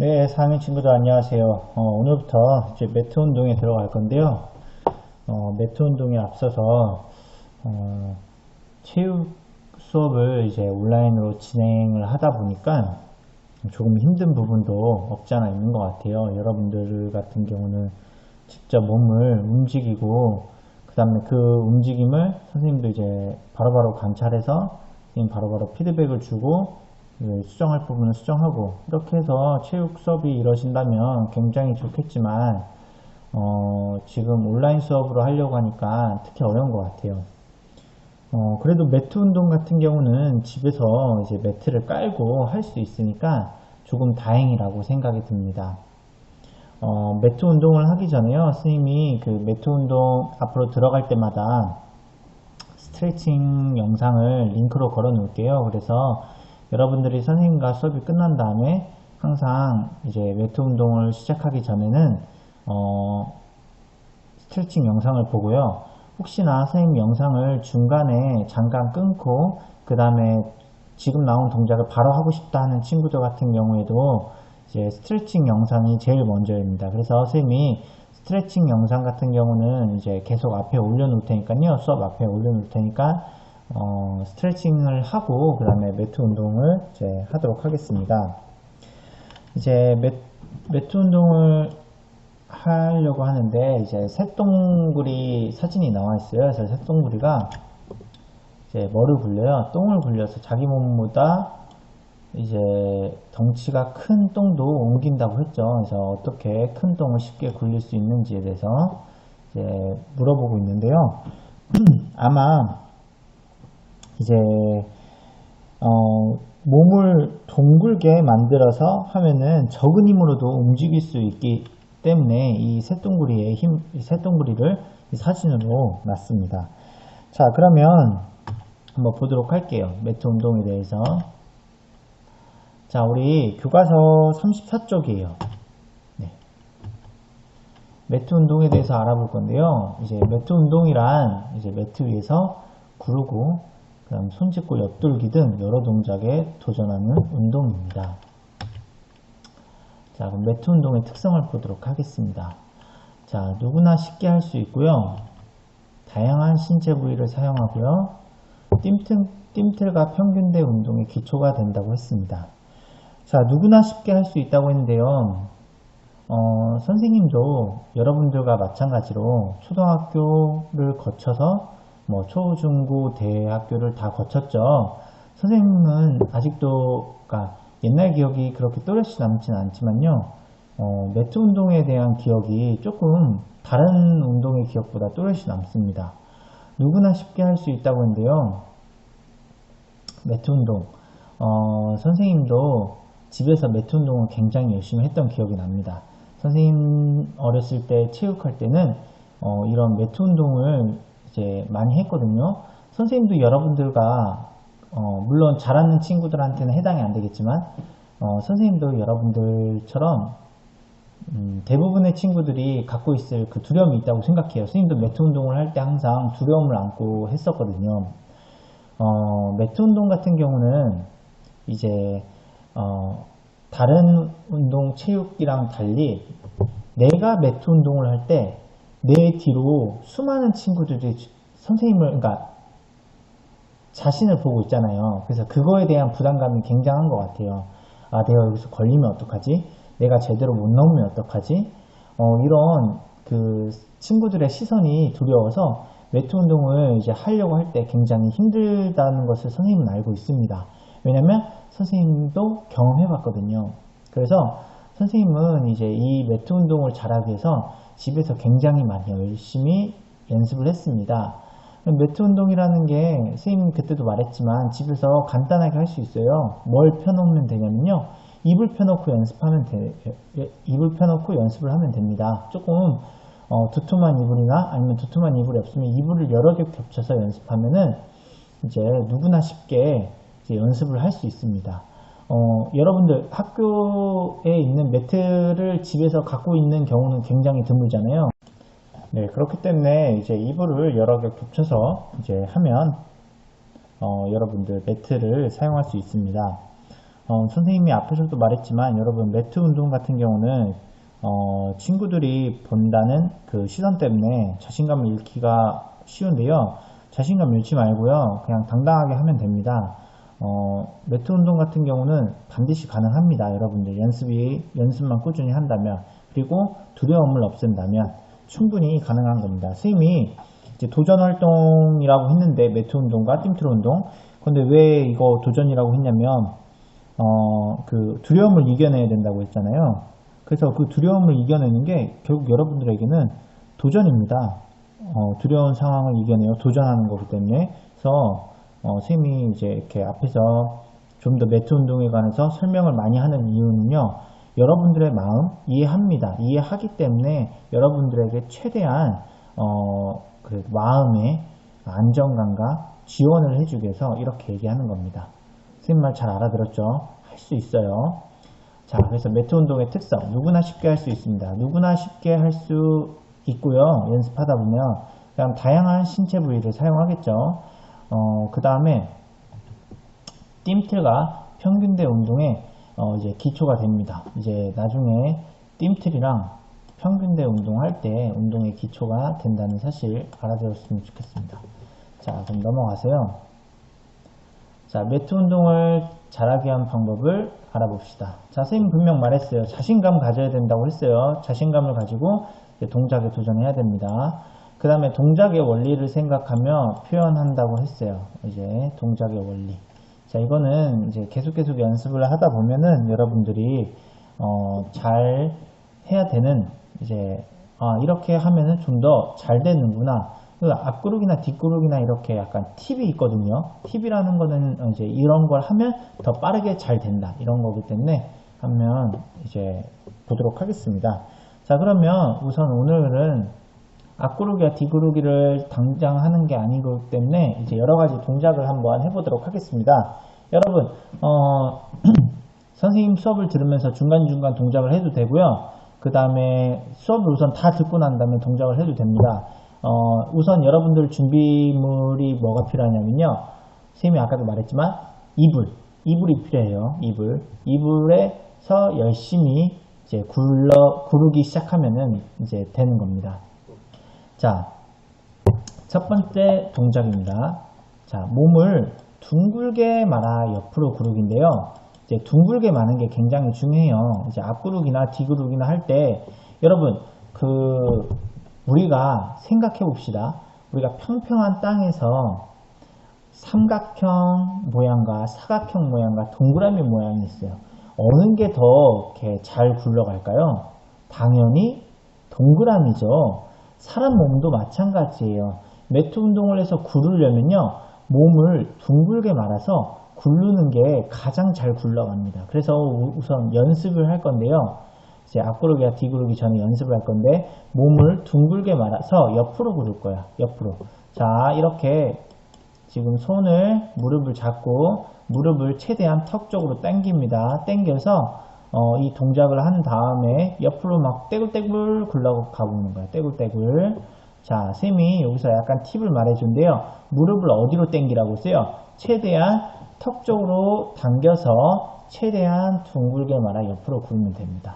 네, 4학년 친구들 안녕하세요. 어, 오늘부터 이제 매트 운동에 들어갈 건데요. 어, 매트 운동에 앞서서 어, 체육 수업을 이제 온라인으로 진행을 하다 보니까 조금 힘든 부분도 없지 않아 있는 것 같아요. 여러분들 같은 경우는 직접 몸을 움직이고 그 다음에 그 움직임을 선생님도 이제 바로바로 관찰해서 선생님 바로바로 피드백을 주고 그 수정할 부분은 수정하고 이렇게 해서 체육 수업이 이루어진다면 굉장히 좋겠지만 어, 지금 온라인 수업으로 하려고 하니까 특히 어려운 것 같아요. 어, 그래도 매트 운동 같은 경우는 집에서 이제 매트를 깔고 할 수 있으니까 조금 다행이라고 생각이 듭니다. 어, 매트 운동을 하기 전에요. 스님이 그 매트 운동 앞으로 들어갈 때마다 스트레칭 영상을 링크로 걸어 놓을게요. 그래서 여러분들이 선생님과 수업이 끝난 다음에 항상 이제 매트 운동을 시작하기 전에는 어, 스트레칭 영상을 보고요. 혹시나 선생님 영상을 중간에 잠깐 끊고 그 다음에 지금 나온 동작을 바로 하고 싶다 하는 친구들 같은 경우에도 이제 스트레칭 영상이 제일 먼저입니다. 그래서 선생님이 스트레칭 영상 같은 경우는 이제 계속 앞에 올려놓을 테니까요. 수업 앞에 올려놓을 테니까 어, 스트레칭을 하고 그 다음에 매트 운동을 이제 하도록 하겠습니다. 이제 매, 매트 운동을 하려고 하는데 이제 새똥구리 사진이 나와 있어요. 그래서 새똥구리가 이제 뭐를 굴려요? 똥을 굴려서 자기 몸보다 이제 덩치가 큰 똥도 옮긴다고 했죠. 그래서 어떻게 큰 똥을 쉽게 굴릴 수 있는지에 대해서 이제 물어보고 있는데요. 아마 이제 어, 몸을 둥글게 만들어서 하면은 적은 힘으로도 움직일 수 있기 때문에 이 새똥구리의 힘, 이 새똥구리를 이 사진으로 놨습니다. 자, 그러면 한번 보도록 할게요. 매트 운동에 대해서. 자, 우리 교과서 34쪽이에요. 네. 매트 운동에 대해서 알아볼 건데요. 이제 매트 운동이란 이제 매트 위에서 구르고 그다음 손 짚고 옆돌기 등 여러 동작에 도전하는 운동입니다. 자, 그럼 매트 운동의 특성을 보도록 하겠습니다. 자, 누구나 쉽게 할 수 있고요. 다양한 신체 부위를 사용하고요. 뜀틀, 뜀틀과 평균대 운동의 기초가 된다고 했습니다. 자, 누구나 쉽게 할 수 있다고 했는데요. 어, 선생님도 여러분들과 마찬가지로 초등학교를 거쳐서 뭐 초, 중, 고, 대학교를 다 거쳤죠. 선생님은 아직도 그러니까 옛날 기억이 그렇게 또렷이 남지는 않지만요. 어, 매트 운동에 대한 기억이 조금 다른 운동의 기억보다 또렷이 남습니다. 누구나 쉽게 할 수 있다고 했는데요. 매트 운동. 어, 선생님도 집에서 매트 운동을 굉장히 열심히 했던 기억이 납니다. 선생님 어렸을 때 체육할 때는 어, 이런 매트 운동을 이제 많이 했거든요. 선생님도 여러분들과 어, 물론 잘하는 친구들한테는 해당이 안 되겠지만 어, 선생님도 여러분들처럼 음, 대부분의 친구들이 갖고 있을 그 두려움이 있다고 생각해요. 선생님도 매트 운동을 할 때 항상 두려움을 안고 했었거든요. 어, 매트 운동 같은 경우는 이제 어, 다른 운동 체육이랑 달리 내가 매트 운동을 할때 내 뒤로 수많은 친구들이 선생님을 그러니까 자신을 보고 있잖아요. 그래서 그거에 대한 부담감이 굉장한 것 같아요. 아, 내가 여기서 걸리면 어떡하지? 내가 제대로 못 넘으면 어떡하지? 어, 이런 그 친구들의 시선이 두려워서 매트 운동을 이제 하려고 할 때 굉장히 힘들다는 것을 선생님은 알고 있습니다. 왜냐면 선생님도 경험해 봤거든요. 그래서 선생님은 이제 이 매트 운동을 잘하기 위해서 집에서 굉장히 많이 열심히 연습을 했습니다. 매트 운동이라는 게 선생님 그때도 말했지만 집에서 간단하게 할 수 있어요. 뭘 펴놓으면 되냐면요. 이불 펴놓고 연습하면 돼, 이불 펴놓고 연습을 하면 됩니다. 조금 어, 두툼한 이불이나 아니면 두툼한 이불이 없으면 이불을 여러 개 겹쳐서 연습하면은 이제 누구나 쉽게 이제 연습을 할 수 있습니다. 어, 여러분들 학교에 있는 매트를 집에서 갖고 있는 경우는 굉장히 드물잖아요. 네, 그렇기 때문에 이제 이불을 여러 개 겹쳐서 이제 하면 어, 여러분들 매트를 사용할 수 있습니다. 어, 선생님이 앞에서도 말했지만 여러분 매트 운동 같은 경우는 어, 친구들이 본다는 그 시선 때문에 자신감을 잃기가 쉬운데요. 자신감 잃지 말고요. 그냥 당당하게 하면 됩니다. 어, 매트 운동 같은 경우는 반드시 가능합니다. 여러분들 연습이 연습만 꾸준히 한다면 그리고 두려움을 없앤다면 충분히 가능한 겁니다. 선생님이 이제 도전 활동이라고 했는데 매트 운동과 띵트로 운동 근데 왜 이거 도전이라고 했냐면 어, 그 두려움을 이겨내야 된다고 했잖아요. 그래서 그 두려움을 이겨내는 게 결국 여러분들에게는 도전입니다. 어, 두려운 상황을 이겨내어 도전하는 거기 때문에 그래서 어, 쌤이 이제 이렇게 앞에서 좀 더 매트 운동에 관해서 설명을 많이 하는 이유는요. 여러분들의 마음 이해합니다. 이해하기 때문에 여러분들에게 최대한 어, 그 마음의 안정감과 지원을 해주기 위해서 이렇게 얘기하는 겁니다. 선생님 말 잘 알아들었죠? 할 수 있어요. 자, 그래서 매트 운동의 특성 누구나 쉽게 할 수 있습니다. 누구나 쉽게 할 수 있고요. 연습하다 보면 그냥 다양한 신체 부위를 사용하겠죠. 어, 그 다음에 띠틀과 평균대 운동의 어, 이제 기초가 됩니다. 이제 나중에 띠틀이랑 평균대 운동할 때 운동의 기초가 된다는 사실 알아들었으면 좋겠습니다. 자, 그럼 넘어가세요. 자, 매트 운동을 잘하게 한 방법을 알아봅시다. 자, 선생님 분명 말했어요. 자신감 가져야 된다고 했어요. 자신감을 가지고 동작에 도전해야 됩니다. 그 다음에 동작의 원리를 생각하며 표현한다고 했어요. 이제 동작의 원리. 자, 이거는 이제 계속 계속 연습을 하다 보면은 여러분들이 어, 잘 해야 되는 이제 아, 이렇게 하면은 좀 더 잘 되는구나. 그 앞구르기나 뒷구르기나 이렇게 약간 팁이 있거든요. 팁이라는 거는 이제 이런 걸 하면 더 빠르게 잘 된다. 이런 거기 때문에 하면 이제 보도록 하겠습니다. 자, 그러면 우선 오늘은 앞구르기와 뒷구르기를 당장 하는 게 아니기 때문에 이제 여러 가지 동작을 한번 해보도록 하겠습니다. 여러분, 어, 선생님 수업을 들으면서 중간중간 동작을 해도 되고요. 그 다음에 수업을 우선 다 듣고 난 다음에 동작을 해도 됩니다. 어, 우선 여러분들 준비물이 뭐가 필요하냐면요. 선생님이 아까도 말했지만 이불, 이불이 필요해요. 이불. 이불에서 열심히 이제 굴러, 구르기 시작하면은 이제 되는 겁니다. 자, 첫 번째 동작입니다. 자, 몸을 둥글게 말아 옆으로 구르기인데요. 이제 둥글게 마는 게 굉장히 중요해요. 이제 앞구르기나 뒤구르기나 할 때 여러분 그 우리가 생각해 봅시다. 우리가 평평한 땅에서 삼각형 모양과 사각형 모양과 동그라미 모양이 있어요. 어느 게 더 이렇게 잘 굴러갈까요? 당연히 동그라미죠. 사람 몸도 마찬가지예요. 매트 운동을 해서 구르려면요. 몸을 둥글게 말아서 굴르는 게 가장 잘 굴러갑니다. 그래서 우선 연습을 할 건데요. 이제 앞구르기와 뒤구르기 전에 연습을 할 건데 몸을 둥글게 말아서 옆으로 구를 거야. 옆으로. 자 이렇게 지금 손을 무릎을 잡고 무릎을 최대한 턱 쪽으로 당깁니다. 당겨서 어, 이 동작을 한 다음에 옆으로 막 떼굴떼굴 굴러 가보는 거야. 떼굴떼굴. 자, 쌤이 여기서 약간 팁을 말해준대요. 무릎을 어디로 당기라고 써요? 최대한 턱 쪽으로 당겨서 최대한 둥글게 말아 옆으로 구르면 됩니다.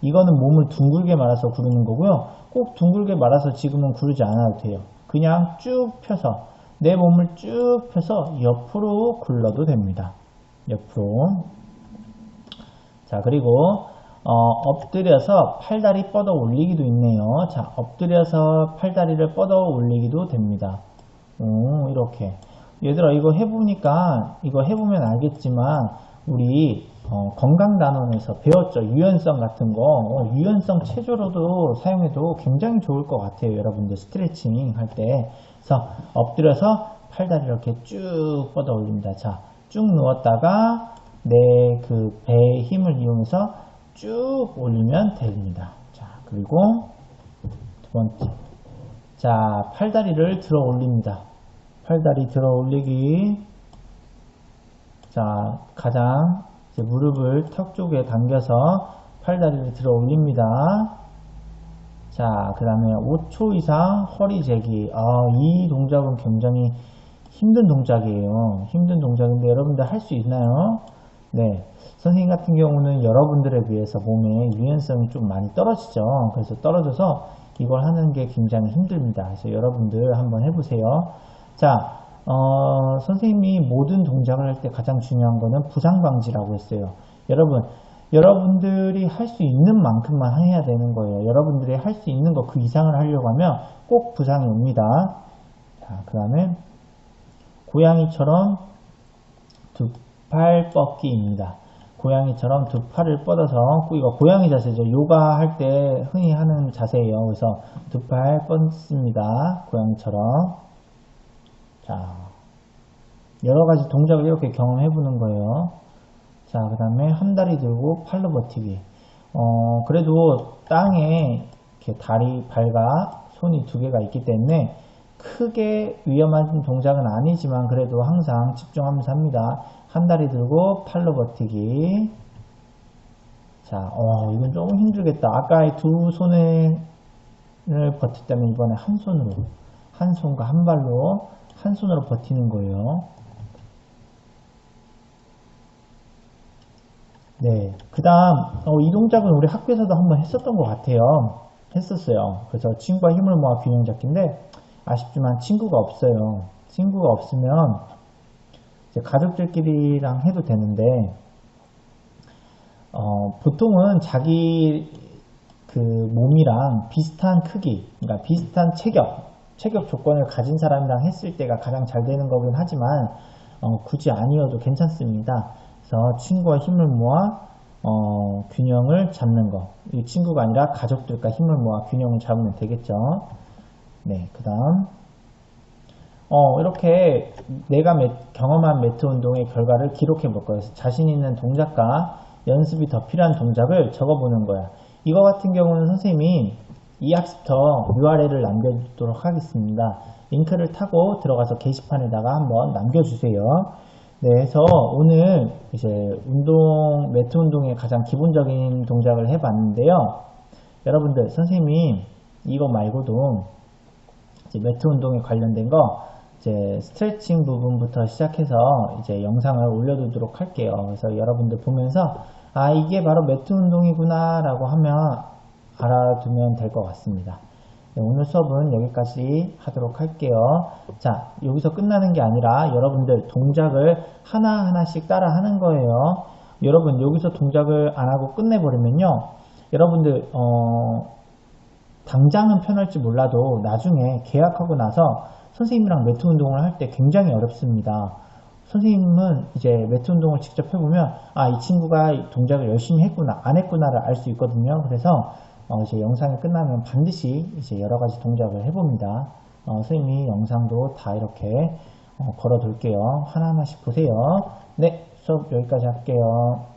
이거는 몸을 둥글게 말아서 구르는 거고요. 꼭 둥글게 말아서 지금은 구르지 않아도 돼요. 그냥 쭉 펴서 내 몸을 쭉 펴서 옆으로 굴러도 됩니다. 옆으로. 자, 그리고 어, 엎드려서 팔다리 뻗어 올리기도 있네요. 자, 엎드려서 팔다리를 뻗어 올리기도 됩니다. 오, 이렇게. 얘들아, 이거 해보니까, 이거 해보면 알겠지만, 우리 어, 건강 단원에서 배웠죠. 유연성 같은 거. 어, 유연성 체조로도 사용해도 굉장히 좋을 것 같아요. 여러분들 스트레칭 할 때. 그래서 엎드려서 팔다리 이렇게 쭉 뻗어 올립니다. 자, 쭉 누웠다가 내 그 배의 힘을 이용해서 쭉 올리면 됩니다. 자, 그리고 두 번째. 자, 팔다리를 들어 올립니다. 팔다리 들어 올리기. 자, 가장 무릎을 턱 쪽에 당겨서 팔다리를 들어 올립니다. 자, 그 다음에 5초 이상 허리 재기. 아, 이 동작은 굉장히 힘든 동작이에요. 힘든 동작인데 여러분들 할 수 있나요? 네. 선생님 같은 경우는 여러분들에 비해서 몸의 유연성이 좀 많이 떨어지죠. 그래서 떨어져서 이걸 하는 게 굉장히 힘듭니다. 그래서 여러분들 한번 해보세요. 자, 어, 선생님이 모든 동작을 할 때 가장 중요한 거는 부상 방지라고 했어요. 여러분, 여러분들이 할 수 있는 만큼만 해야 되는 거예요. 여러분들이 할 수 있는 거 그 이상을 하려고 하면 꼭 부상이 옵니다. 자, 그 다음에 고양이처럼 두 팔 뻗기입니다. 고양이처럼 두 팔을 뻗어서 이거 고양이 자세죠. 요가 할 때 흔히 하는 자세예요. 그래서 두 팔 뻗습니다. 고양이처럼. 자, 여러 가지 동작을 이렇게 경험해 보는 거예요. 자, 그 다음에 한 다리 들고 팔로 버티기. 어, 그래도 땅에 이렇게 다리, 발과 손이 두 개가 있기 때문에 크게 위험한 동작은 아니지만 그래도 항상 집중하면서 합니다. 한 다리 들고 팔로 버티기. 자, 어, 이건 조금 힘들겠다. 아까 두 손을 버텼다면 이번에 한 손으로, 한 손과 한 발로, 한 손으로 버티는 거예요. 네. 그 다음, 어, 이 동작은 우리 학교에서도 한번 했었던 것 같아요. 했었어요. 그래서 친구와 힘을 모아 균형 잡기인데, 아쉽지만 친구가 없어요. 친구가 없으면, 가족들끼리랑 해도 되는데, 어, 보통은 자기 그 몸이랑 비슷한 크기, 그러니까 비슷한 체격, 체격 조건을 가진 사람이랑 했을 때가 가장 잘 되는 거긴 하지만, 어, 굳이 아니어도 괜찮습니다. 그래서 친구와 힘을 모아 어, 균형을 잡는 거. 이 친구가 아니라 가족들과 힘을 모아 균형을 잡으면 되겠죠. 네, 그 다음. 어, 이렇게 내가 매, 경험한 매트 운동의 결과를 기록해 볼 거예요. 자신 있는 동작과 연습이 더 필요한 동작을 적어 보는 거야. 이거 같은 경우는 선생님이 이 학습터 URL을 남겨두도록 하겠습니다. 링크를 타고 들어가서 게시판에다가 한번 남겨주세요. 네, 그래서 오늘 이제 운동, 매트 운동의 가장 기본적인 동작을 해봤는데요. 여러분들, 선생님이 이거 말고도 매트 운동에 관련된 거 이제 스트레칭 부분부터 시작해서 이제 영상을 올려두도록 할게요. 그래서 여러분들 보면서 아, 이게 바로 매트 운동이구나 라고 하면 알아두면 될 것 같습니다. 네, 오늘 수업은 여기까지 하도록 할게요. 자, 여기서 끝나는 게 아니라 여러분들 동작을 하나하나씩 따라 하는 거예요. 여러분, 여기서 동작을 안 하고 끝내버리면요. 여러분들, 어, 당장은 편할지 몰라도 나중에 계약하고 나서 선생님이랑 매트 운동을 할 때 굉장히 어렵습니다. 선생님은 이제 매트 운동을 직접 해보면, 아, 이 친구가 동작을 열심히 했구나, 안 했구나를 알 수 있거든요. 그래서 어, 이제 영상이 끝나면 반드시 이제 여러 가지 동작을 해봅니다. 어, 선생님이 영상도 다 이렇게 어, 걸어 둘게요. 하나하나씩 보세요. 네, 수업 여기까지 할게요.